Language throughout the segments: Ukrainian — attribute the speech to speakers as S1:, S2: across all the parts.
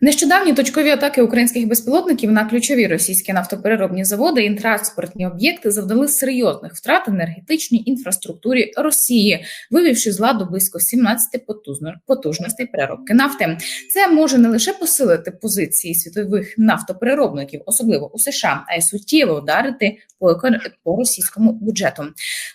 S1: Нещодавні точкові атаки українських безпілотників на ключові російські нафтопереробні заводи і транспортні об'єкти завдали серйозних втрат енергетичній інфраструктурі Росії, вивівши з ладу близько 17 потужностей переробки нафти. Це може не лише посилити позиції світових нафтопереробників, особливо у США, а й суттєво вдарити по, російському бюджету.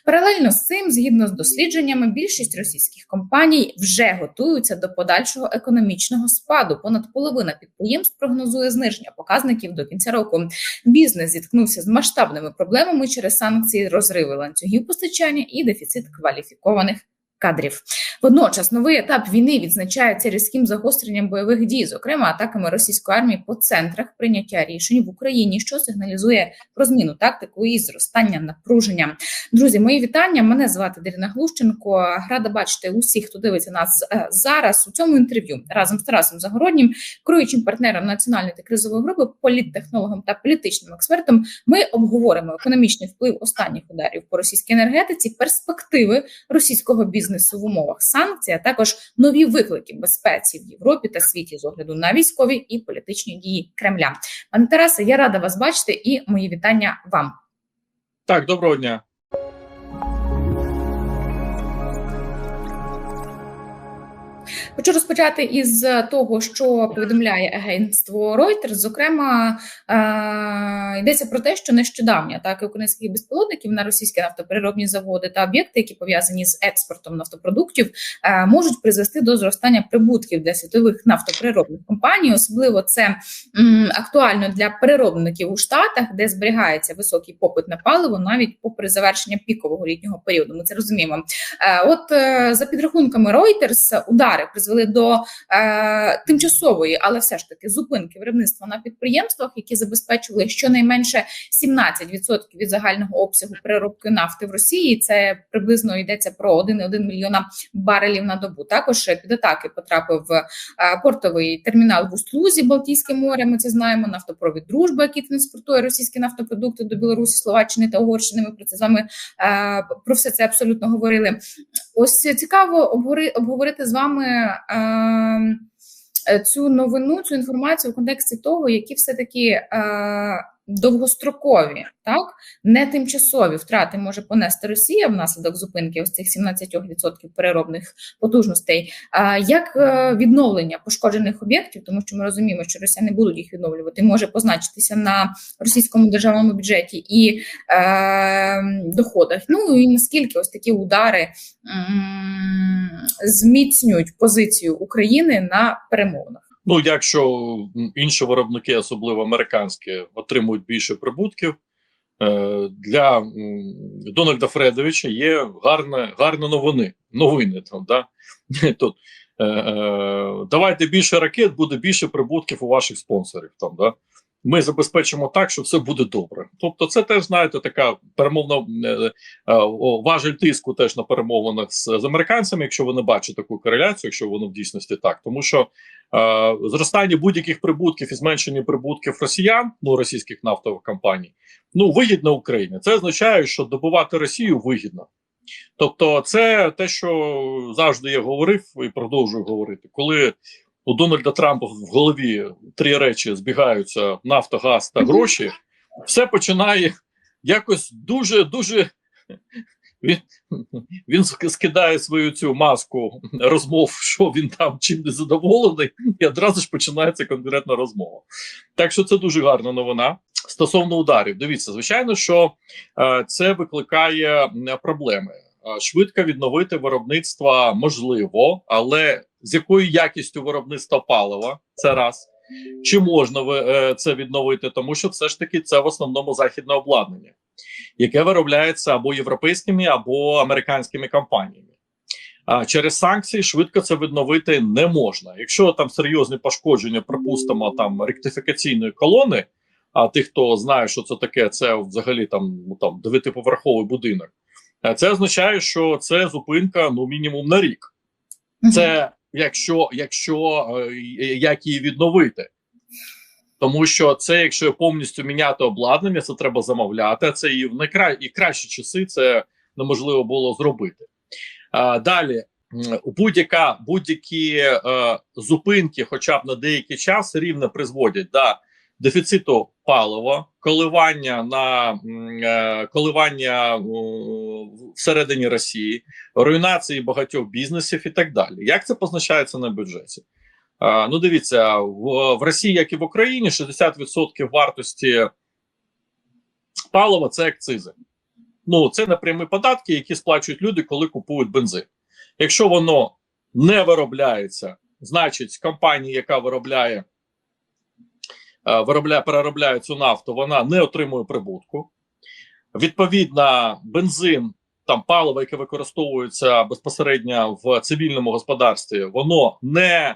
S1: Паралельно з цим, згідно з дослідженнями, більшість російських компаній вже готуються до подальшого економічного спаду. Понад половина підприємств прогнозує зниження показників до кінця року. Бізнес зіткнувся з масштабними проблемами через санкції, розриви ланцюгів постачання і дефіцит кваліфікованих кадрів. Водночас новий етап війни відзначається різким загостренням бойових дій, зокрема атаками російської армії по центрах прийняття рішень в Україні, що сигналізує про зміну тактику і зростання напруження. Друзі, мої вітання. Мене звати Дарина Глущенко. Рада бачити усіх, хто дивиться нас е, зараз у цьому інтерв'ю разом з Тарасом Загороднім, керуючим партнером національної та кризової групи, політтехнологом та політичним експертом. Ми обговоримо економічний вплив останніх ударів по російській енергетиці, перспективи російського бізнесу бізнесу в умовах санкцій, а також нові виклики безпеці в Європі та світі з огляду на військові і політичні дії Кремля. Пане Тарасе, я рада вас бачити і мої вітання вам.
S2: Так, доброго дня.
S1: Хочу розпочати із того, що повідомляє агентство Reuters. Зокрема, е йдеться про те, що нещодавні атаки українських безпілотників на російські нафтопереробні заводи та об'єкти, які пов'язані з експортом нафтопродуктів, е можуть призвести до зростання прибутків для світових нафтопереробних компаній. Особливо це м, актуально для переробників у штатах, де зберігається високий попит на паливо, навіть попри завершення пікового літнього періоду. Ми це розуміємо. Е от е за підрахунками Reuters, удари призвели до е, тимчасової, але все ж таки зупинки виробництва на підприємствах, які забезпечували щонайменше 17% від загального обсягу переробки нафти в Росії. Це приблизно йдеться про 1,1 мільйона барелів на добу. Також під атаки потрапив е, портовий термінал в Устлузі, Балтійське море. Ми це знаємо. Нафтопровід дружба, який транспортує російські нафтопродукти до Білорусі, Словаччини та Угорщини. Ми про це з вами е, про все це абсолютно говорили. Ось цікаво обговорити з вами е, цю новину, цю інформацію в контексті того, які все таки е, довгострокові, так не тимчасові втрати може понести Росія внаслідок зупинки ось цих 17% переробних потужностей. А як е, відновлення пошкоджених об'єктів, тому що ми розуміємо, що Росія не будуть їх відновлювати, може позначитися на російському державному бюджеті і е, доходах. Ну і наскільки ось такі удари м зміцнюють позицію України на перемовинах?
S2: Ну, якщо інші виробники, особливо американські, отримують більше прибутків, е, для Дональда Фредовича є гарне, гарні новини. Новини там, да? Тут е, е, давайте більше ракет, буде більше прибутків у ваших спонсорів. Там, да? Ми забезпечимо так, що все буде добре. Тобто, це теж знаєте, така перемовна е, е, важель тиску теж на перемовинах з, з американцями, якщо вони бачать таку кореляцію, якщо воно в дійсності так, тому що е, зростання будь-яких прибутків і зменшення прибутків росіян, ну російських нафтових компаній, ну вигідно Україні. Це означає, що добувати Росію вигідно. Тобто, це те, що завжди я говорив і продовжую говорити, коли у Дональда Трампа в голові три речі збігаються: нафта, газ та гроші, все починає якось дуже дуже. Він він скидає свою цю маску розмов, що він там чим не задоволений, і одразу ж починається конкретна розмова. Так що це дуже гарна новина. Стосовно ударів, дивіться, звичайно, що е, це викликає проблеми. Е, швидко відновити виробництво можливо, але з якою якістю виробництва палива це раз. Чи можна е, це відновити, тому що все ж таки це в основному західне обладнання, яке виробляється або європейськими, або американськими компаніями. А через санкції швидко це відновити не можна. Якщо там серйозні пошкодження, припустимо, там ректифікаційної колони, а тих, хто знає, що це таке, це взагалі там ну, там дев'ятиповерховий будинок. Це означає, що це зупинка ну мінімум на рік. Це якщо якщо е, як її відновити. Тому що це, якщо повністю міняти обладнання, це треба замовляти. а Це і в найкра... і кращі часи це неможливо було зробити. А, Далі будь-яка будь-які е, зупинки, хоча б на деякий час, рівно призводять до дефіциту палива, коливання на е, коливання е, всередині Росії, руйнації багатьох бізнесів і так далі. Як це позначається на бюджеті? Е, ну, дивіться, в, в Росії, як і в Україні, 60% вартості палива це акцизи. Ну, це напрямі податки, які сплачують люди, коли купують бензин. Якщо воно не виробляється, значить компанія, яка виробляє, виробляє переробляє цю нафту, вона не отримує прибутку. Відповідно, бензин, там паливо, яке використовується безпосередньо в цивільному господарстві, воно не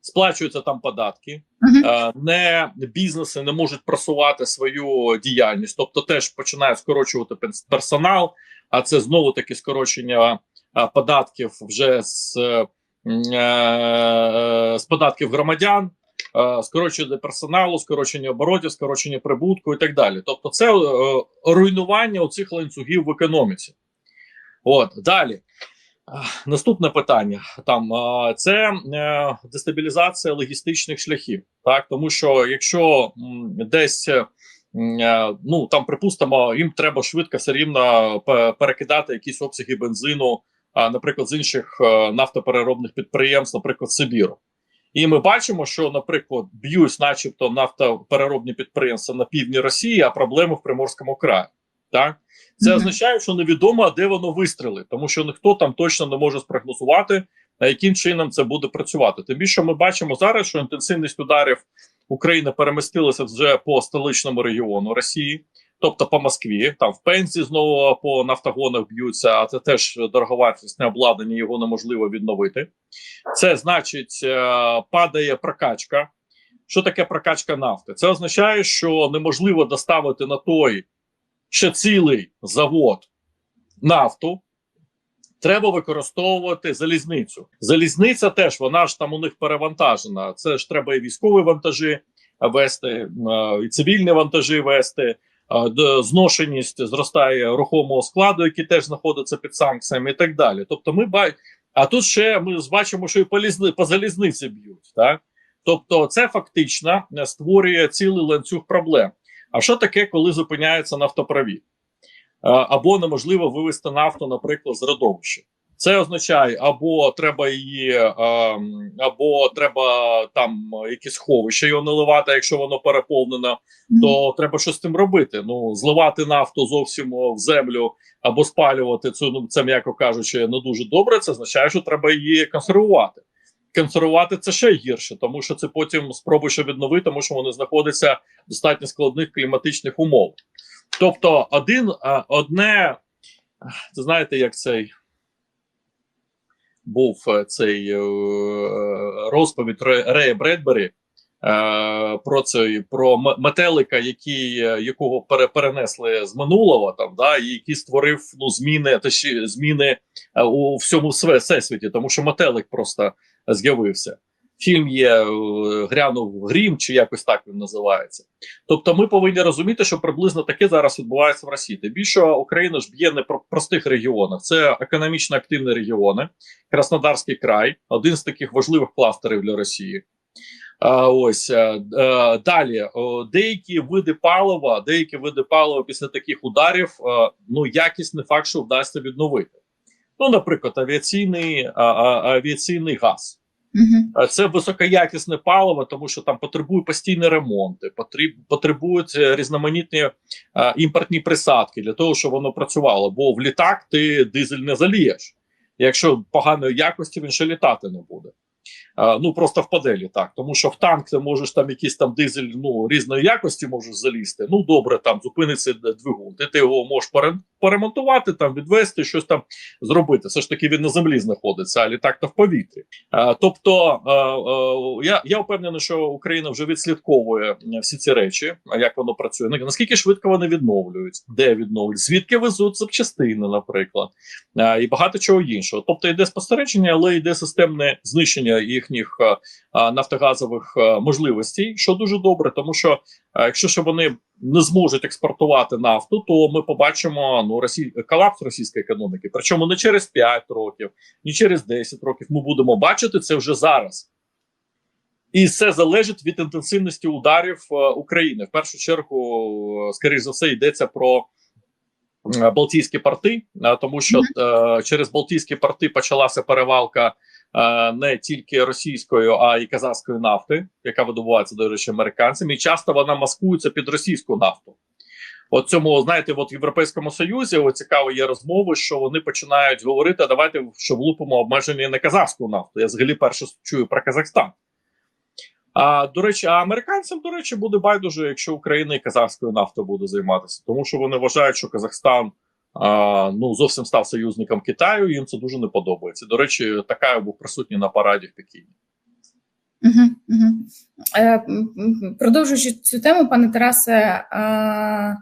S2: сплачується там податки.
S1: Мгм.
S2: Е, не бізнеси не можуть просувати свою діяльність, тобто теж починають скорочувати персонал, а це знову таки скорочення е, податків вже з, е, е, з податків громадян, е, скорочення персоналу, скорочення оборотів, скорочення прибутку і так далі. Тобто, це е, руйнування цих ланцюгів в економіці. От далі. Наступне питання там це е, дестабілізація логістичних шляхів, так тому що якщо десь е, е, ну там припустимо, їм треба швидко все рівно перекидати якісь обсяги бензину, наприклад, з інших е, нафтопереробних підприємств, наприклад, Сибіру. І ми бачимо, що, наприклад, б'ють, начебто, нафтопереробні підприємства на півдні Росії, а проблеми в Приморському краї. Так це означає, що невідомо, де воно вистрілить, тому що ніхто там точно не може спрогнозувати, а яким чином це буде працювати. Тим більше ми бачимо зараз, що інтенсивність ударів України перемістилася вже по столичному регіону Росії, тобто по Москві. Там в Пензі знову по нафтогонах б'ються, а це теж дороговартісне обладнання, його неможливо відновити. Це значить, е, падає прокачка. Що таке прокачка нафти? Це означає, що неможливо доставити на той ще цілий завод нафту, треба використовувати залізницю. Залізниця теж вона ж там у них перевантажена. Це ж треба і військові вантажі вести, е, і цивільні вантажі вести. Зношеність зростає рухомого складу, який теж знаходиться під санкціями, і так далі. Тобто, ми ба... а тут ще ми бачимо, що і по, лізни... по залізниці б'ють. Так? Тобто, це фактично е, створює цілий ланцюг проблем. А що таке, коли зупиняється нафтопровід? Або неможливо вивести нафту, наприклад, з родовища. Це означає, або треба її, ем, або треба там якесь сховище його наливати, якщо воно переповнено, то треба щось з цим робити. Ну, зливати нафту зовсім в землю або спалювати це, ну, це м'яко кажучи, не дуже добре. Це означає, що треба її консервувати. Консервувати це ще гірше, тому що це потім спробуєш відновити, тому що вони знаходяться в достатньо складних кліматичних умовах. Тобто, один а, одне, це знаєте, як цей був е, цей е, розповідь Ре- Рея Бредбері е, про цей про метелика, який, якого пере, перенесли з минулого, там да, і який створив ну, зміни, точні, зміни е, у всьому всесвіті, тому що метелик просто з'явився. Фільм є е, Грянув Грім, чи якось так він називається. Тобто, ми повинні розуміти, що приблизно таке зараз відбувається в Росії. Тим більше Україна ж б'є не про простих регіонах, це економічно активні регіони, Краснодарський край, один з таких важливих кластерів для Росії. А, ось е, е, далі деякі види палива, деякі види палива після таких ударів, е, ну якість не факт, що вдасться відновити. Ну, наприклад, авіаційний, а, а, авіаційний газ. Е, Це високоякісне паливо, тому що там потребує постійні ремонти, потребують е, різноманітні е, імпортні присадки для того, щоб воно працювало. Бо в літак ти дизель не залієш. Якщо поганої якості, він ще літати не буде. Е, ну просто впаде літак. Тому що в танк ти можеш там якийсь там дизель ну, різної якості можеш залізти. Ну добре, там зупиниться двигун. Ти, ти його можеш поремонтувати, там відвести, щось там зробити. Все ж таки він на землі знаходиться, а літак то в повітрі. Е, тобто е, е, я, я впевнений, що Україна вже відслідковує всі ці речі, а як воно працює. Наскільки швидко вони відновлюють, де відновлюють, звідки везуть запчастини, наприклад, е, і багато чого іншого. Тобто йде спостереження, але йде системне знищення їхніх е, нафтогазових е, можливостей, що дуже добре, тому що А якщо ще вони не зможуть експортувати нафту, то ми побачимо ну росі... колапс російської економіки. Причому не через 5 років, ні через 10 років. Ми будемо бачити це вже зараз. І це залежить від інтенсивності ударів е, України. В першу чергу, е, скоріш за все, йдеться про е, Балтійські порти, тому що через Балтійські порти почалася перевалка не тільки російською, а й казахської нафти, яка видобувається, до речі, американцями, і часто вона маскується під російську нафту. От цьому, знаєте, от в Європейському Союзі цікаво є розмови, що вони починають говорити: давайте що влупимо обмеження на казахську нафту. Я взагалі перше чую про Казахстан. А до речі, а американцям, до речі, буде байдуже, якщо Україна і казахською нафтою буде займатися, тому що вони вважають, що Казахстан ну зовсім став союзником Китаю. Їм це дуже не подобається. До речі, така був присутній на параді в Пекіні.
S1: Е, продовжуючи цю тему, пане Тарасе, е,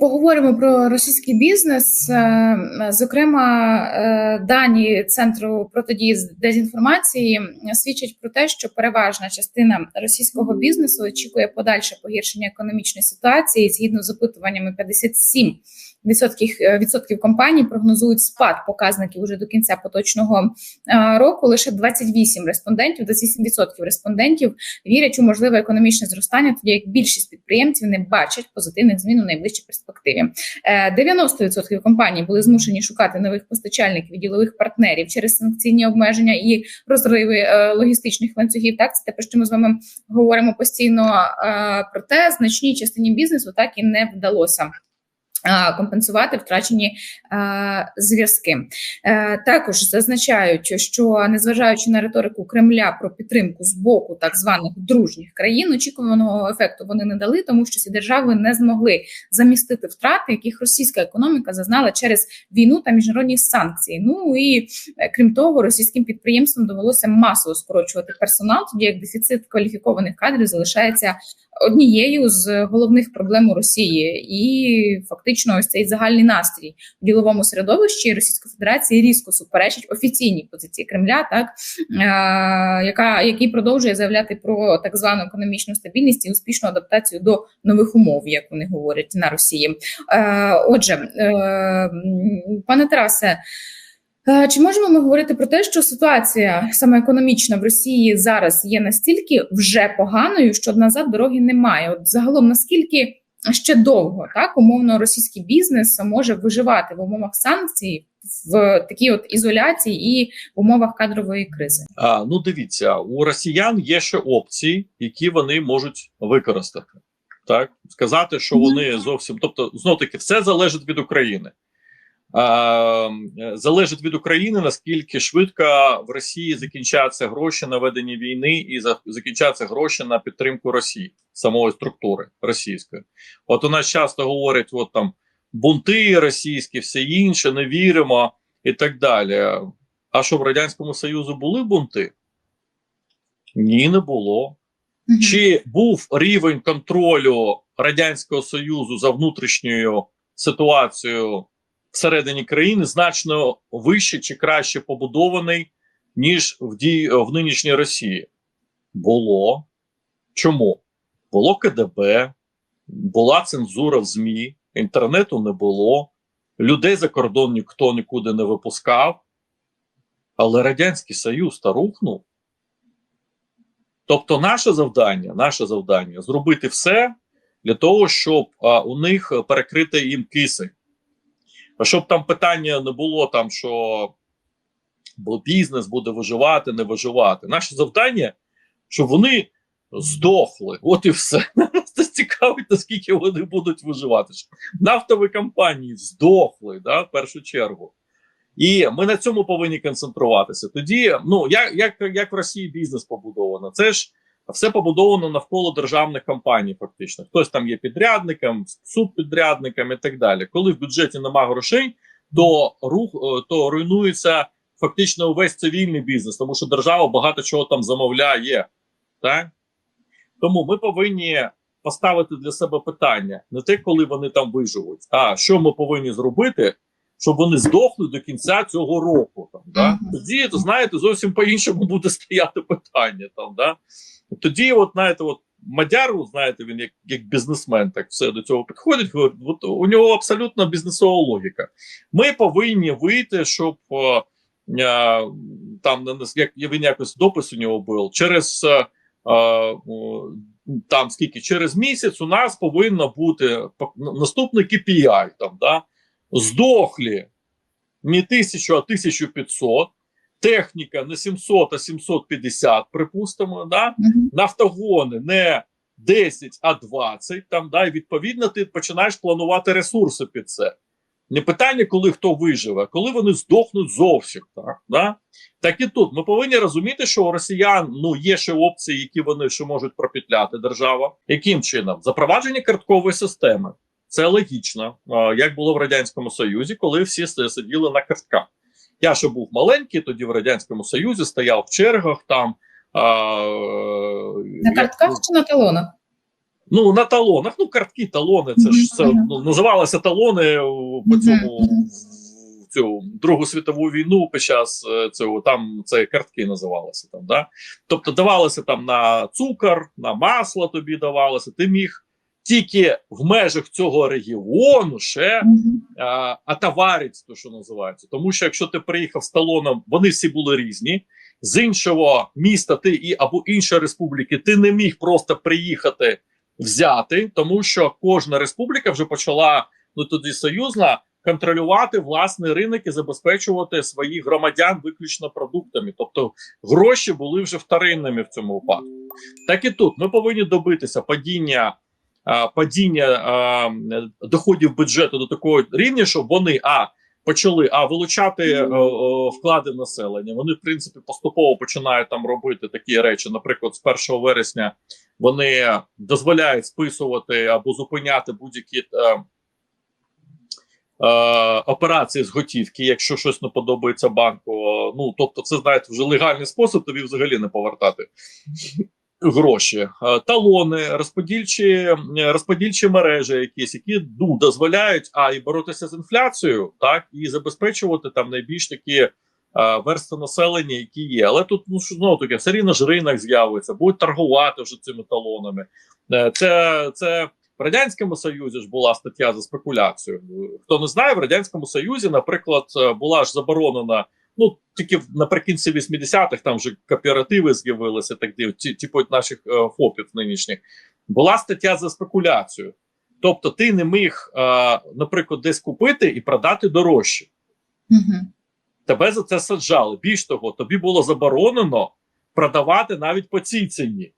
S1: поговоримо про російський бізнес. Е, зокрема, дані Центру протидії з дезінформації свідчать про те, що переважна частина російського бізнесу очікує подальше погіршення економічної ситуації. Згідно з опитуваннями, 57 відсотків відсотків компаній прогнозують спад показників уже до кінця поточного е, року. Лише 28 респондентів, 28% респондентів вірять у можливе економічне зростання, тоді як більшість підприємців не бачать позитивних змін у найближчій перспективі. Е, 90% компаній були змушені шукати нових постачальників і ділових партнерів через санкційні обмеження і розриви е, логістичних ланцюгів. Так це те, про що ми з вами говоримо постійно. Е, проте значній частині бізнесу так і не вдалося. Компенсувати втрачені е, зв'язки Е, також зазначають, що незважаючи на риторику Кремля про підтримку з боку так званих дружніх країн, очікуваного ефекту вони не дали, тому що ці держави не змогли замістити втрати, яких російська економіка зазнала через війну та міжнародні санкції. Ну і е, крім того, російським підприємствам довелося масово скорочувати персонал, тоді як дефіцит кваліфікованих кадрів залишається однією з головних проблем у Росії, і фактично ось цей загальний настрій в діловому середовищі Російської Федерації різко суперечить офіційній позиції Кремля, так е, яка який продовжує заявляти про так звану економічну стабільність і успішну адаптацію до нових умов, як вони говорять на Росії. Е, отже, е, пане Тарасе. Е, Чи можемо ми говорити про те, що ситуація саме економічна в Росії зараз є настільки вже поганою, що назад дороги немає? От загалом наскільки ще довго так умовно російський бізнес може виживати в умовах санкцій в такій от ізоляції і в умовах кадрової кризи?
S2: А, ну дивіться, у росіян є ще опції, які вони можуть використати. Так, сказати, що вони зовсім, тобто, знов таки, все залежить від України. Е, залежить від України, наскільки швидко в Росії закінчаться гроші на ведення війни і закінчаться гроші на підтримку Росії, самої структури російської. От у нас часто говорять: от там бунти російські, все інше, не віримо і так далі. А що в Радянському Союзі були бунти? Ні, не було. Чи був рівень контролю Радянського Союзу за внутрішньою ситуацією всередині країни значно вище чи краще побудований, ніж в, дій, в нинішній Росії? Було. Чому? Було КДБ, була цензура в ЗМІ, інтернету не було, людей за кордон ніхто нікуди не випускав, але Радянський Союз та рухнув. Тобто, наше завдання, наше завдання зробити все для того, щоб а, у них перекрити їм кисень. Щоб там питання не було, там що бо бізнес буде виживати, не виживати. Наше завдання, щоб вони здохли. От і все. Нас цікавить, наскільки вони будуть виживати. Нафтові компанії здохли да, в першу чергу. І ми на цьому повинні концентруватися. Тоді, ну як, як, як в Росії бізнес побудовано, це ж все побудовано навколо державних компаній. Фактично, хтось там є підрядником, субпідрядником і так далі. Коли в бюджеті нема грошей, то рух е, то руйнується фактично увесь цивільний бізнес, тому що держава багато чого там замовляє. Так? Тому ми повинні поставити для себе питання не те, коли вони там виживуть, а що ми повинні зробити, щоб вони здохли до кінця цього року. Там, да? Тоді, то, знаєте, зовсім по-іншому буде стояти питання. Там, да? Тоді, от, знаєте, от, Мадяру, знаєте, він як як бізнесмен, так все до цього підходить. Говорить, от у нього абсолютно бізнесова логіка. Ми повинні вийти, щоб е, е, там як він якось допис у нього був через е, е, там скільки через місяць у нас повинно бути наступний KPI, там да здохлі не тисячу, а 1500, техніка не 700, а 750, припустимо, да? Нафтогони не 10, а 20, там, да? і відповідно ти починаєш планувати ресурси під це. Не питання, коли хто виживе, а коли вони здохнуть зовсім. Так, да? так і тут ми повинні розуміти, що у росіян ну є ще опції, які вони ще можуть пропетляти держава. Яким чином? Запровадження карткової системи. Це логічно, як було в радянському Союзі, коли всі сиділи на картках. Я ще був маленький, тоді в радянському Союзі стояв в чергах там. А,
S1: На
S2: як-
S1: картках чи на талонах?
S2: Ну, на талонах, ну, картки, талони, це ж це, ну, називалося талони по цьому
S1: мгм.
S2: в цю Другу світову війну під час е, цього там це картки називалися там. Да? Тобто давалося там на цукор, на масло тобі давалося. Ти міг тільки в межах цього регіону ще а, а то що називається. Тому що якщо ти приїхав з талоном, вони всі були різні. З іншого міста ти і або іншої республіки ти не міг просто приїхати взяти, тому що кожна республіка вже почала ну тоді союзна контролювати власний ринок і забезпечувати своїх громадян виключно продуктами. Тобто гроші були вже вторинними в цьому випадку. Так і тут ми повинні добитися падіння. Падіння доходів бюджету до такого рівня, щоб вони а почали а вилучати е, е, вклади населення. Вони, в принципі, поступово починають там робити такі речі. Наприклад, з 1 вересня вони дозволяють списувати або зупиняти будь-які е, е, операції з готівки, якщо щось не подобається банку. Ну тобто, це знаєте, вже легальний спосіб тобі взагалі не повертати. Гроші, Е, талони, розподільчі, е, розподільчі мережі, якісь, які ну, дозволяють а і боротися з інфляцією, так і забезпечувати там найбільш такі е, верстви населення, які є. Але тут ну що знову таки все рівно ж ринок з'явиться, будуть торгувати вже цими талонами. Це це в радянському союзі ж була стаття за спекуляцію. Хто не знає, в радянському союзі, наприклад, була ж заборонена. Ну, тільки наприкінці 80-х там вже кооперативи з'явилися, так ті, типу наших е, ФОПів нинішніх. Була стаття за спекуляцію. Тобто, ти не міг, е, наприклад, десь купити і продати дорожче. Тебе за це саджали. Більш того, тобі було заборонено продавати навіть по цій ціні,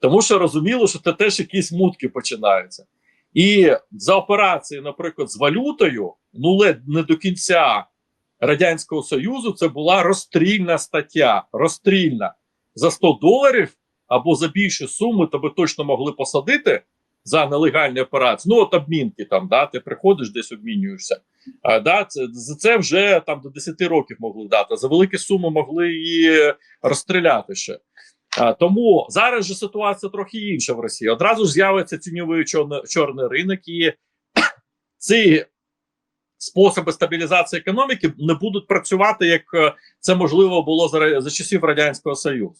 S2: тому що розуміло, що це теж якісь мутки починаються. І за операції, наприклад, з валютою, ну ледь не до кінця Радянського Союзу, це була розстрільна стаття. Розстрільна за 100 доларів або за більші суми тебе точно могли посадити за нелегальні операції. Ну, от обмінки там, да, ти приходиш, десь обмінюєшся. А, да, це, за це вже там до 10 років могли дати. За великі суми могли і розстріляти ще. А, тому зараз же ситуація трохи інша в Росії. Одразу ж з'явиться тіньовий чорний, чорний ринок, і ці способи стабілізації економіки не будуть працювати, як е, це можливо було за, за часів Радянського Союзу.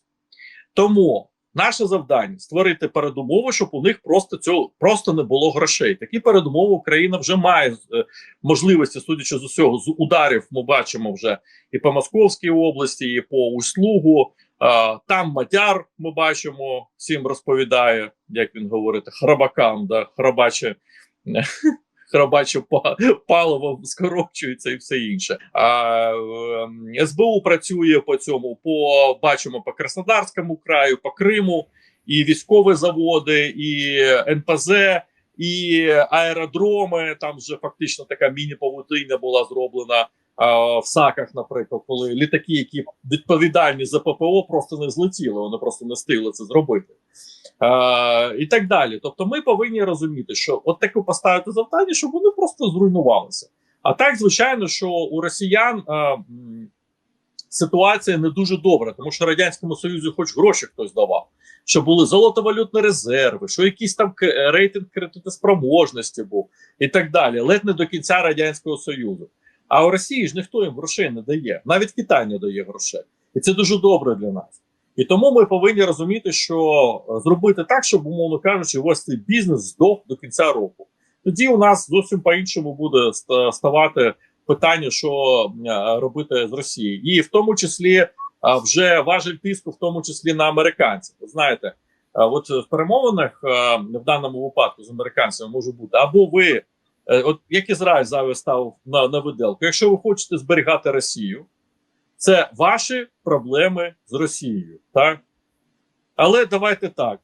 S2: Тому наше завдання створити передумови, щоб у них просто цього просто не було грошей. Такі передумови Україна вже має е, можливості, судячи з усього, з ударів ми бачимо вже і по Московській області, і по Услугу. Там Мадяр ми бачимо, всім розповідає, як він говорить, храбакам, да, храбаче. Па- паливо скорочується і все інше. А, ем, СБУ працює по цьому. По бачимо по Краснодарському краю, по Криму, і військові заводи, і НПЗ, і аеродроми. Там вже фактично така міні-павутиння була зроблена а, в САКах, наприклад, коли літаки, які відповідальні за ППО, просто не злетіли, вони просто не встигли це зробити. Е, і так далі. Тобто, ми повинні розуміти, що от таке поставити завдання, щоб вони просто зруйнувалися. А так, звичайно, що у росіян е, ситуація не дуже добра, тому що радянському союзі, хоч гроші хтось давав, що були золотовалютні резерви, що якийсь там рейтинг кредитоспроможності був і так далі. Ледь не до кінця радянського союзу. А у Росії ж ніхто їм грошей не дає, навіть Китай не дає грошей, і це дуже добре для нас. І тому ми повинні розуміти, що е, зробити так, щоб, умовно кажучи, вас цей бізнес здох до кінця року. Тоді у нас зовсім по-іншому буде ставати питання, що е, робити з Росією, і в тому числі е, вже важель тиску, в тому числі на американців. Ви знаєте, от в перемовинах в даному випадку з американцями може бути або ви, от як Ізраїль зараз став на, на виделку, якщо ви хочете зберігати Росію, це ваші проблеми з Росією, так? Але давайте так.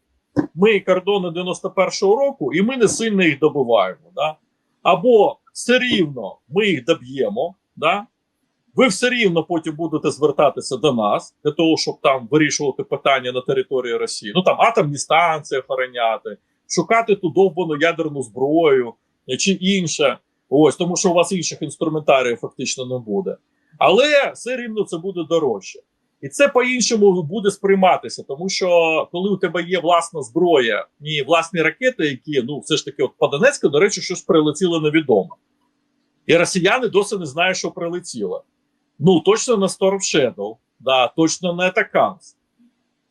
S2: Ми кордони 91-го року, і ми не сильно їх добиваємо. Да? Або все рівно ми їх доб'ємо, да? ви все рівно потім будете звертатися до нас для того, щоб там вирішувати питання на території Росії. Ну там атомні станції охороняти, шукати ту довбану ядерну зброю чи інше. Ось тому, що у вас інших інструментаріїв фактично не буде. Але все рівно це буде дорожче. І це по-іншому буде сприйматися, тому що коли у тебе є власна зброя і власні ракети, які ну все ж таки, от по Донецьку, до речі, щось прилетіло невідомо. І росіяни досі не знають, що прилетіло. Ну, точно не Storm Shadow, да, точно не Атаканс.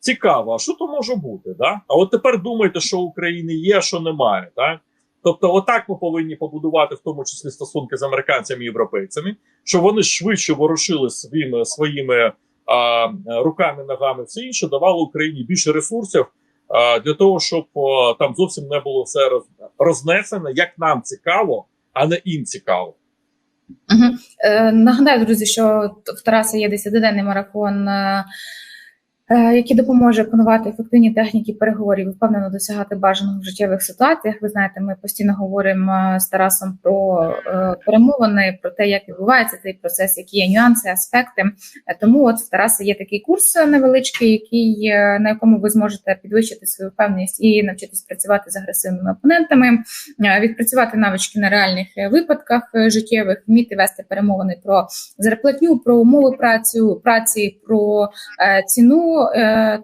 S2: Цікаво, а що то може бути? Да? А от тепер думайте, що в Україні є, а що немає. Так? Тобто, отак ми повинні побудувати, в тому числі стосунки з американцями і європейцями, щоб вони швидше ворушили своїми своїми а, руками, ногами, все інше, давали Україні більше ресурсів а, для того, щоб а, там зовсім не було все роз, рознесено, як нам цікаво, а не їм цікаво.
S1: Угу. Е, нагадаю, друзі, що в Тараса є 10-денний марафон. Е, е, який допоможе опанувати ефективні техніки переговорів впевнено досягати бажаного в життєвих ситуаціях. Ви знаєте, ми постійно говоримо е, з Тарасом про е, перемовини, про те, як відбувається цей процес, які є нюанси, аспекти. Тому от в Тараса є такий курс невеличкий, який на якому ви зможете підвищити свою впевненість і навчитись працювати з агресивними опонентами, відпрацювати навички на реальних випадках життєвих, вміти вести перемовини про зарплатню, про умови працю, праці, про ціну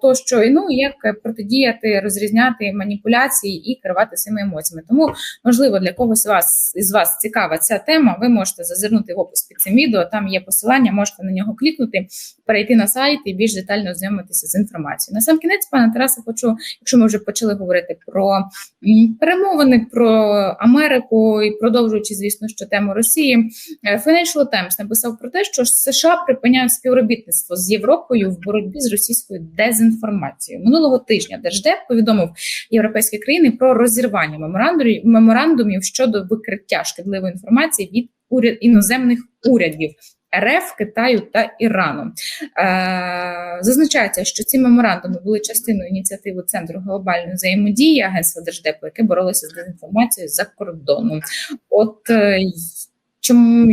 S1: тощо, і ну як протидіяти, розрізняти маніпуляції і керувати своїми емоціями. Тому, можливо, для когось вас із вас цікава ця тема. Ви можете зазирнути в опис під цим відео. Там є посилання, можете на нього клікнути, перейти на сайт і більш детально ознайомитися з інформацією. На сам кінець, пане Тарасе, хочу, якщо ми вже почали говорити про перемовини про Америку і продовжуючи, звісно, що тему Росії, е, Financial Times написав про те, що США припиняють співробітництво з Європою в боротьбі з російською дезінформацією. Минулого тижня Держдеп повідомив європейські країни про розірвання меморандумів, меморандумів щодо викриття шкідливої інформації від уряд іноземних урядів. РФ, Китаю та Ірану е, зазначається, що ці меморандуми були частиною ініціативи Центру глобальної взаємодії Агентства Держдепу, яке боролося з дезінформацією за кордоном. От е, чому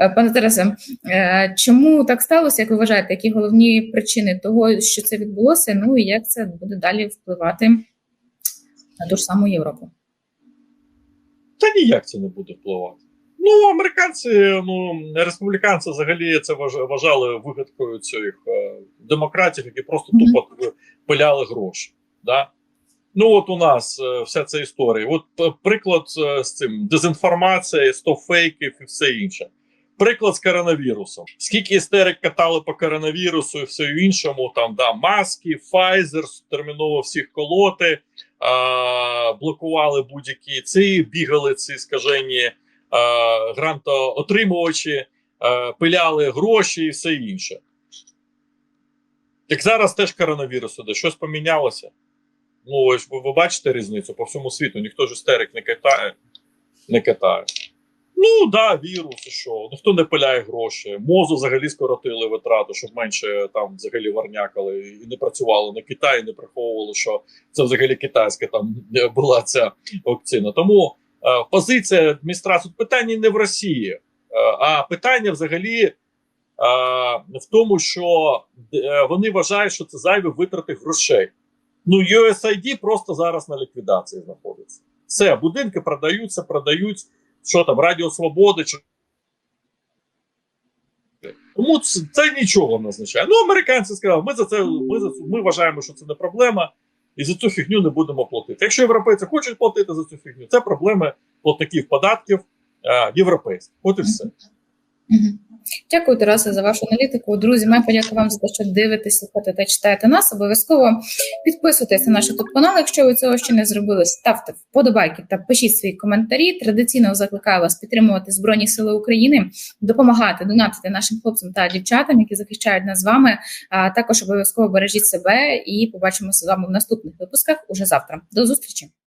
S1: е, пане Тарасе, е, чому так сталося? Як ви вважаєте, які головні причини того, що це відбулося? Ну і як це буде далі впливати на ту ж саму Європу?
S2: Та ніяк це не буде впливати. Ну, американці, ну республіканці взагалі це вважали вигадкою цих е, демократів, які просто тупо пиляли гроші. Да? Ну, от у нас е, вся ця історія. От е, приклад е, з цим дезінформація, 100 фейків і все інше. Приклад з коронавірусом. Скільки істерик катали по коронавірусу і все іншому, там да, маски, Pfizer, терміново всіх колоти, а, блокували будь-які ці, бігали ці скажені а, грантоотримувачі, а, пиляли гроші і все інше. Так зараз теж коронавірус іде. Щось помінялося. Ну, ось ви, бачите різницю по всьому світу. Ніхто ж істерик не катає. Не катає. Ну, да, вірус, і що. Ніхто не пиляє гроші. Мозу взагалі скоротили витрати, щоб менше там взагалі варнякали і не працювали на Китаї, не приховували, що це взагалі китайська там була ця вакцина. Тому е, позиція адміністрації питання не в Росії, е, а питання взагалі е, в тому, що е, вони вважають, що це зайві витрати грошей. Ну, USAID просто зараз на ліквідації знаходиться. Все, будинки продаються, продають що там, Радіо Свободи чи. Тому це, це нічого не означає. Ну, американці сказали, ми за це ми, за, ми вважаємо, що це не проблема, і за цю фігню не будемо платити. Якщо європейці хочуть платити за цю фігню, це проблеми платників податків е, європейських. От і все.
S1: Дякую, Тарасе, за вашу аналітику. Друзі, моя подяка вам за те, що дивитесь, слухаєте та читаєте нас. Обов'язково підписуйтесь на наш канал. Якщо ви цього ще не зробили, ставте вподобайки та пишіть свої коментарі. Традиційно закликаю вас підтримувати Збройні Сили України, допомагати донатити нашим хлопцям та дівчатам, які захищають нас з вами. А також обов'язково бережіть себе і побачимося з вами в наступних випусках уже завтра. До зустрічі.